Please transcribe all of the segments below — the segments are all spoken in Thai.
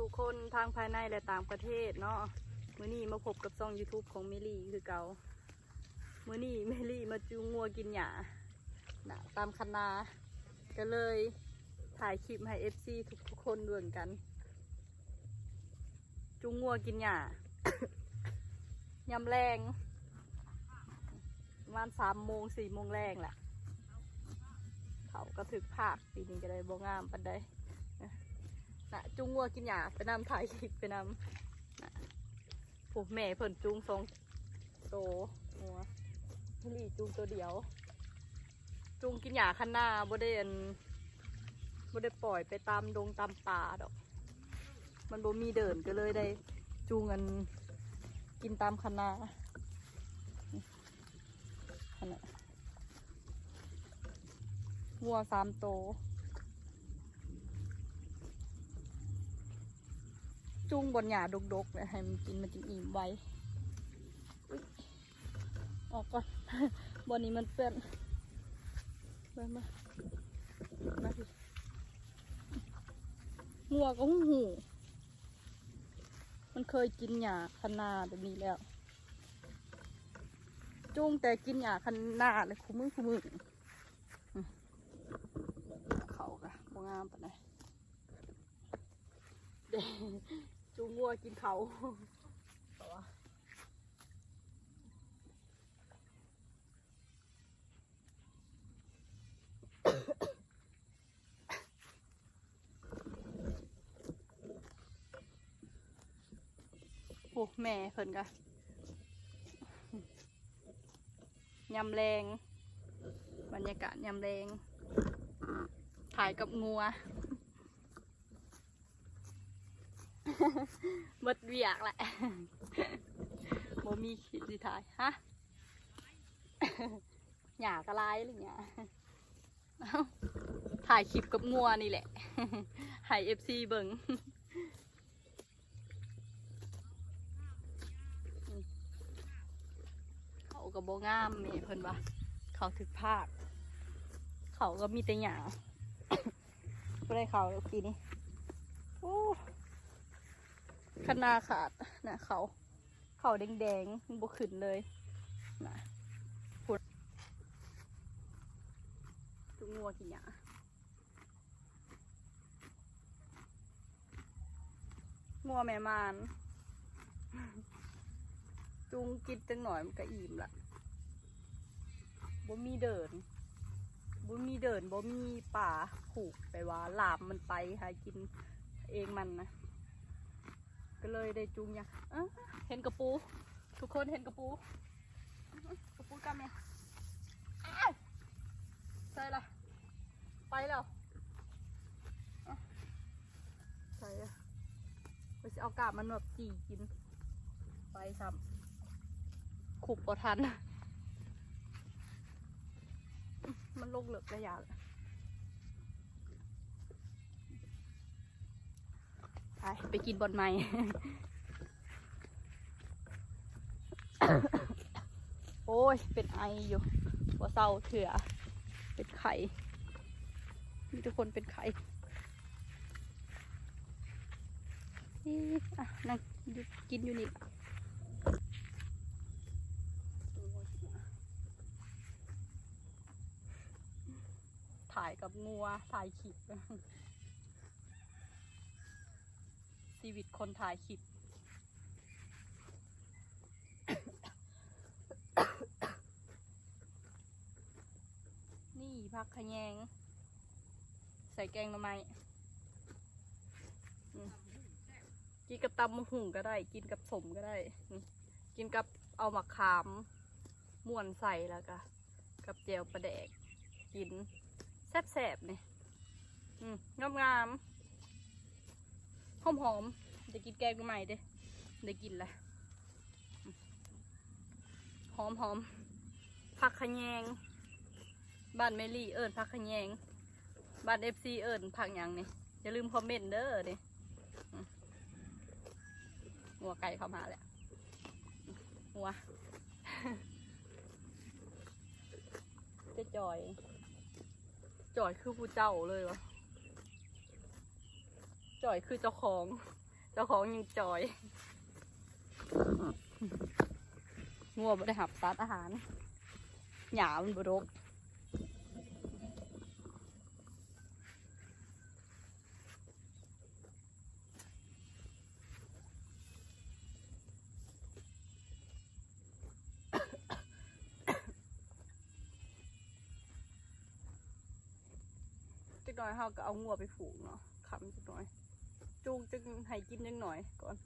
ทุกคนทางภายในและต่างประเทศเนาะมื้อนี้มาพบกับช่อง YouTube ของเมลี่คือเก่ามื้อนี้เมลี่มาจูงงัวกินหญ้านะตามคันนาก็เลยถ่ายคลิปให้ FC ทุกทุกๆคนดูเหมือนกัน จูงงัวกินหญ้ายำแรงประมาณสามโมงสี่โมงแรงแหละเขาก็ถึกภาคปีนี้ก็เลยบ่งามปันได้ นะจุงงัวกินหยาไปนำถ่ายคลิปไปนำนะผู้แม่เพิ่นจุงสองโตงัวพี่ลีจุงตัวเดียว จุงกินหยาคันหน้าบ่ได้อันบ่ได้ปล่อยไปตามดงตามป่าดอก มันบ่มีเดินก็เลยได้ จูงกันกินตามคันนานี่คันน่ะวัวสามโต จูงบนหญ้าดกๆเลยให้มันกินมันจึงอิ่มไวอออกก่อน บนนี้มันเปื้อนมามามาสิงัวก็หูหู มันเคยกินหญ้าคนาแบบนี้แล้ว จุ้งแต่กินหญ้าคนาเลยคุมือคุมือเขากะบงามปะนเด้ จุ้งวัวกินเขาแต่ว่าโอ้แม่เพิ่นกะยำแรง บรรยากาศยำแรงถ่ายกับงัว หมดเวียกแหละโมมีขีดสิถ่ายฮะหยากระไรอะไรเงี้ยถ่ายคลิปกับงัวนี่แหละให้เอฟซีเบิงเขากับโบงามแม่เพิ่นว่าเขาถึกภาค เขาก็มีแต่หยาไม่ได้เขาปีนี้โอ้ ขนาขาดนะเขา เขาแดงๆมันบกขึ้นเลยนะพุดจุงงัวกินหยางัวแม่มาน จุงกินจังหน่อยมันก็อิ่มละบ่มีเดินบ่มีเดินบ่มีป่าผูกไปว่าลามมันไปหากินเองมันนะ ก็เลยได้จูงอย่างเห็นกระปู ทุกคนเห็นกระปู กระปูกำเนี่ยใช่ละไปแล้วใช่ละไปจะเอากาบมันแบบจีกิน ไปซ้ำขุบบ่ทัน มันลงเหลือกระยะ ไปไปกินบอลไม้โอ้ย เป็นไออยู่หัวเศร้าเถื่อ เป็นไข่มีทุกคนเป็นไข่นี่อะนั่งกินอยู่นี่ถ่ายกับงัวถ่ายคลิป ชีวิตคนถ่ายคลิปนี่ผักขแยง ใส่แกงหน่อไม้อืมกินกับตำมะหุ่งก็ได้ กินกับสมก็ได้ กินกับเอามะขามม่วนใส่แล้วก็กับเจียวปลาแดก กินแซ่บๆนี่งามๆ หอมๆจะกินแกงหน่ไม้เด้ได้กินแหละหอมหอมผักขยงบ้านเมลี่เอิญพักขยงบ้านเอฟซีเอิญพักยังนี่อย่าลืมคอมเมนต์เด้อนี่อืมหัวไก่เข้ามาแล้วหัวจะจอย จอยคือผู้เจ้าเลยวะ จอยคือเจ้าของ เจ้าของยังจอยงัวบ่ได้หับสารอาหารหยามันบรกจักหน่อยเขาก็เอางัวไปผูกเนาะขำจักหน่อย จูงจึงให้กินจักหน่อยก่อน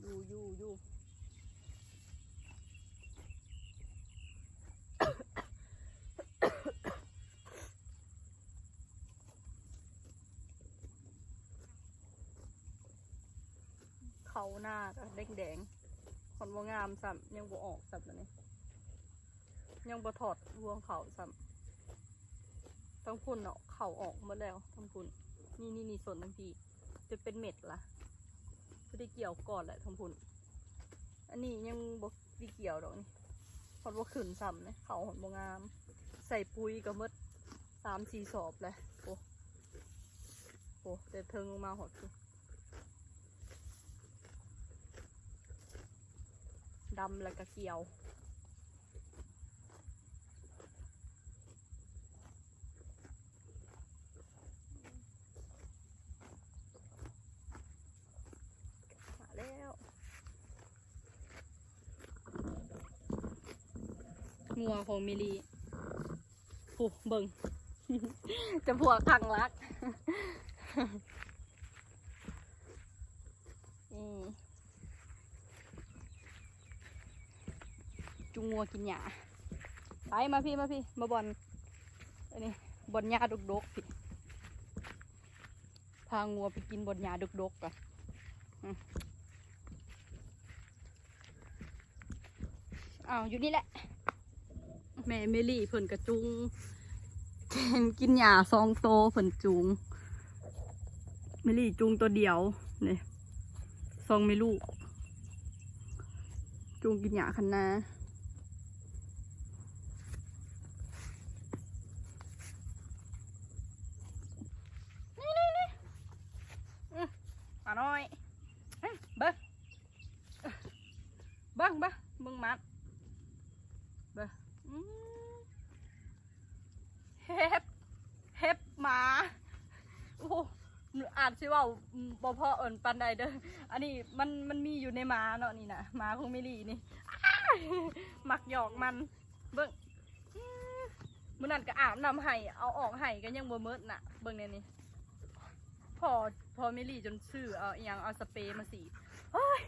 อยู่อยู่อยู่เขาหน้าแดงแดงคนว่างามสัมยังบ่ออกสัมแล้วนี่ยังบ่ถอดรวงเขาสัม ทั้งพุ่นเนาะเข่าออกหมดแล้วทั้งพุ่นนี่นี่นี่สนทั้งพี่จะเป็นเม็ดละไม่ได้เกี่ยวก่อนแหละทำพุ่นอันนี้ยังบกได้เกี่ยวดอกนี่พอดว่าขืนซ้ำเลยเข่าหอนบงาม ใส่ปุ๋ยก็หมดสามสี่สอบเลยโอ้โหแต่เทิงลงมาหดดำแล้วก็เกี่ยว มาแล้ว งัวของมิลีผูเบิ่งจะผัวขังรักนี่จุงงัวกินหญ้าไปมาพี่มาพี่มาบอลอันนี้บอลหญ้าดกๆพี่พางัวไปกินบอลหญ้าดกๆก่อนอ้าวอยู่นี่แหละ แม่เมลี่เพิ่นกระจุงเห็นกินหญ้าซองโตเพิ่นจุง เมลี่จุงตัวเดียวเนี่ยซองไม่ลูก จุงกินหญ้าคันนาดนี่นี่อื้อมาหน่อยเอ้ยเบิ้ง เบิ้งเบิ้งเบิ้งมัดเบิ้งอืมเฮ็บเฮ็บหมาโอ้โหหนูอ่าน สิว่าบ่พอเอิญปันใดเด้ออันนี้มันมันมีอยู่ในหมาเนาะนี่นะหมาของมิลี่นี่มักหยอกมันเบิ้งมมื้อนั้นก็อาบน้ำให้เอาออกให้ก็ยังบ่เมิดน่ะ เบิ้งเนี่ยนี่พอพอมิลี่จนซื้อเอาอหยังเอาสเปรย์มาสีเฮ้ย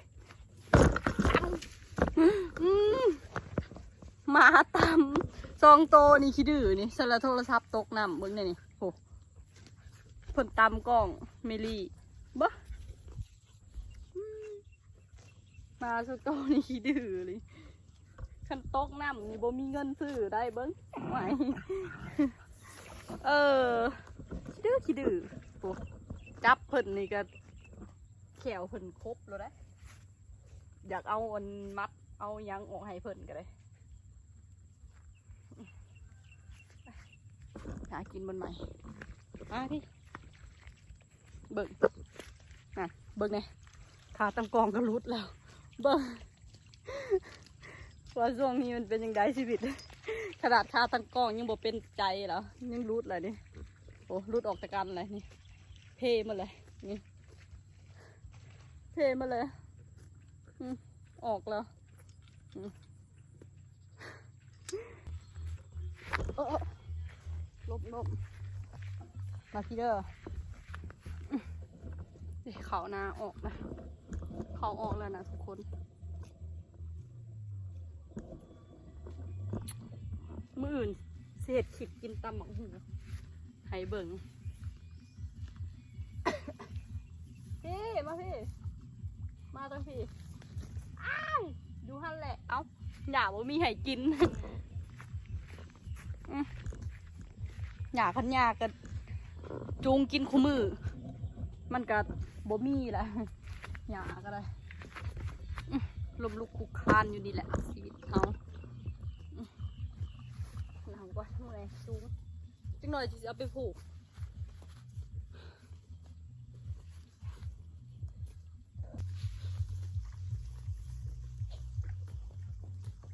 อืมหมาตำซองโตนี่คิดดื้อนี่สละโทรศัพท์ตกน้ำเบิ่งเนี่ยนี่ โหเพิ่นตำกล้องเมลี่บ่อืมหมาสโตนี่คิดดื้อเลยคันตกน้ำนี่บ่มีเงินซื้อได้เบิ่งไหวเออคิดดื้อคิดดื้อโหจับเพิ่นนี่ก็แขวเพิ่นครบแล้วได้อยากเอาอันมัดเอายังออกให้เพิ่นก็เลยหากินบนใหม่มาพี่ เบิ่งน่ะเบิ่งเนี่ยขาตั้งกองก็รุดแล้ว เบิ่งว่าช่วงนี้มันเป็นยังไงชีวิต ขนาดขาตั้งกองยังบ่เป็นใจแล้วยังรุดเลยนี่โอ้รุดออกจากกันเลยนี่ เพมาเลยนี่เพมาเลยออกแล้วลบลบมาพี่เด้อ เดี๋ยวเขาหนาออกนะเขาออกแล้วนะทุกคนมืออื่นเศษขิดกินตำหมักหูให้เบิ่งพี่มาพี่ มาตั้งพี่ดูฮันแหละ เอ้าอย่าว่ามีให้กินอย่าพันยากันจูงกินคู่มือ มันก็ บ่มีละหยาก็ได้ลมลุกคุกคานอยู่นี่แหละชีวิตเขาหนาวกว่าเมื่อไรสูงจังหน่อยจะเอาไปผูก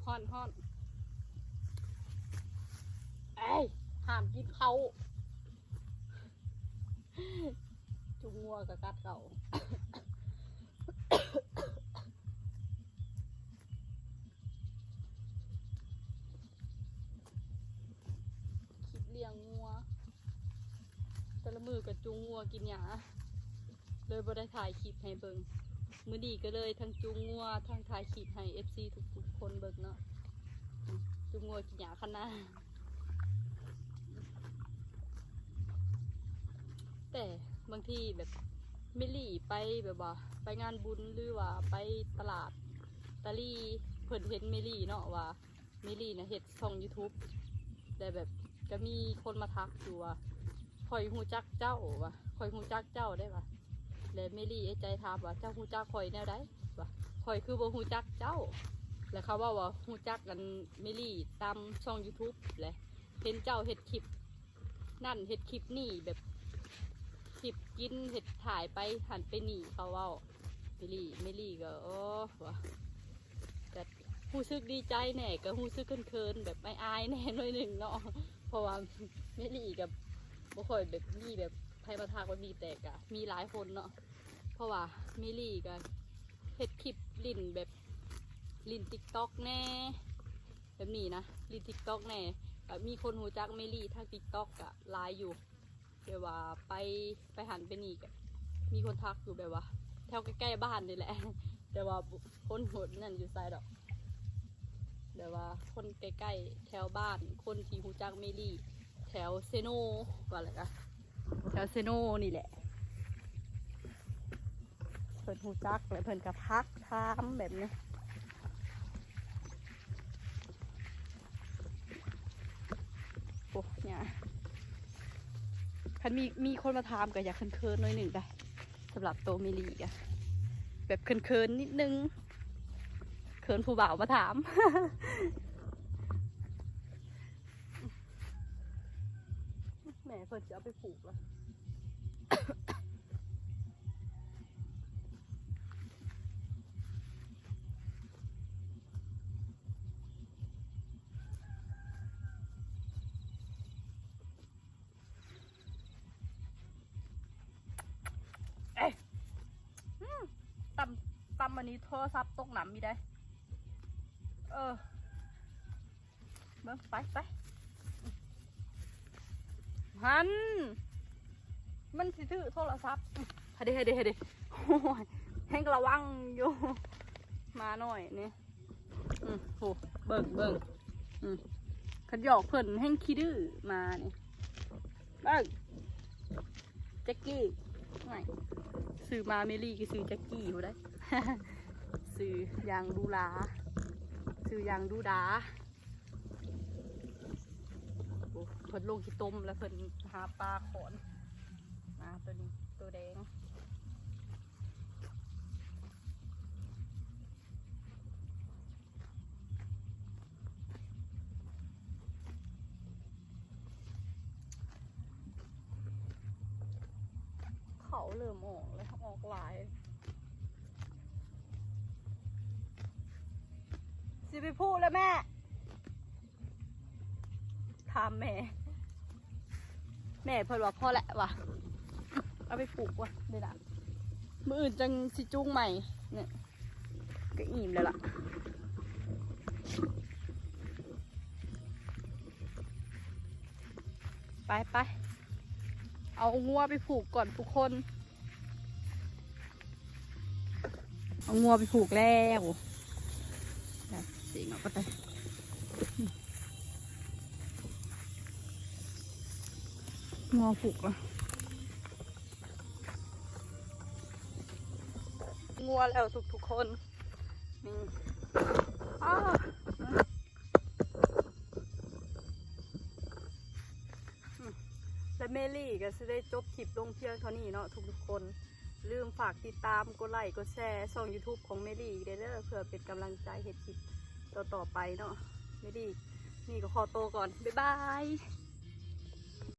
ห่อนห่อนเอ้ยห้ามกินเขาุงงัวกับกัดเก่าคลิปเลี้ยงงัว แต่ละมือกับจุงงัวกินหยาเลยบ่ได้ถ่ายคลิปให้เบิงมือดีก็เลยทั้งจุงงัวทั้งถ่ายคลิปให้ FC ทุกๆคนเบิงเนาะจุงงัวกินหยาขนาดแต่ บางทีแบบไม่หลี่ไปแบบว่า ไปงานบุญหรือว่าไปตลาดตะลี่เพิ่นเห็นเมลี่เนาะว่าเมลี่นะเฮ็ดช่อง YouTube แต่แบบก็มีคนมาทักอยู่ว่าคอยหูจักเจ้าว่ะคอยหูจักเจ้าได้ปะแล้วเมลี่ไอ้ใจถามว่าเจ้าหูจักคอยแนวใดวะคอยคือบ่หูจักเจ้า แล้วเขาว่าว่าหูจักกันเมลี่ตามช่อง YouTube แหละเห็นเจ้าเห็ดคลิปนั่นเห็ดคลิปนี่แบบ คลิปกินเห็ดถ่ายไปหันไปหนีเขาเว่าเมลี่เมลี่ก็โอ้วะแต่รู้สึกดีใจแน่ก็รู้สึกเคินๆแบบไม่อายแน่หน่อยหนึ่งเนาะเพราะว่าเมลี่กับบ่ค่อยแบบมีแบบใครมาทักว่ามีแต่กะมีหลายคนเนาะเพราะว่าเมลี่ก็เฮ็ดคลิปลิ่นแบบลิ่นติ๊กต็อกแน่แบบนี้นะลิ่นติ๊กต็อกแน่ก็มีคนหูจักเมลี่ทางติ๊กต็อกกะหลายอยู่ แบบว่าไปไปหันไปนี่กะมีคนทักอยู่แบบว่าแถวใกล้ๆบ้านนี่แหละ แต่ว่าคนหดนั่นอยู่ไซดอกแบบว่าคนใกล้ๆแถวบ้าน คนที่หูจักเมลี่ แถวเซโนว่าอะไรกันแถวเซโนนี่แหละ เพิ่นหูจักเลยเพิ่นกับพักทามแบบนี้โอ้เนี่ย คันมีมีคนมาถามก็อยากเคินๆหน่อยหนึ่งได้สำหรับโตมิลีอะแบบเคินๆนิดนึงเคินผู้บ่าวมาถามแหมเพิ่นจะเอาไปผูกแล้ว เอ้ยอืมตำตำวั นนี้โทรศัพท์ตกหนำมีได้ เออเบิ่งไปไปหัน มันสิถือโทรศัพท์ฮะเดฮะเดฮะเดโอ้ยแห้งระวังอยู่ มาหน่อยนี่อืมโหเบิ่งเบิ่งอืมขันหยอกเพิ่นแห้งขี้ดื้อมานี่เบิ่งแจ็กกี้ไม่ซื้อมาเมลี่ก็ซื้อแจ็กกี้เขาได้ ซื้อยางดูลาซื้อยางดูดาเพิ่นลงที่ต้มแล้วเพิ่นหาปลาขอนมาตัวนี้ตัวแดงเขาเริ่มออกเลยออกหลาย ไปพูดแล้วแม่ถามแม่ แม่เพิ่นว่าพ่อแหละวะเอาไปปลูกวะเดี๋ยวนะมืออื่นจังสิจุ้งใหม่ เนี่ยก็อิ่มแล้วล่ะไปไป เอางัวไปผูกก่อนทุกคน เอางัวไปผูกแล้ว สียงเอาก็ได้งัวผูกแล้วงัวแล้วทุกทุกคนนี่อ้าวและเมลี่ก็จะได้จบคลิปลงเพียงเท่านี้เนาะทุกทุกคน ลืมฝากติดตามกดไลค์กดแชร์ช่อง YouTube ของเมลี่เด้อเพื่อเป็นกำลังใจเฮ็ดคลิป ต่อๆไปเนาะไม่ดี นี่ก็ขอโตก่อน บ๊ายบาย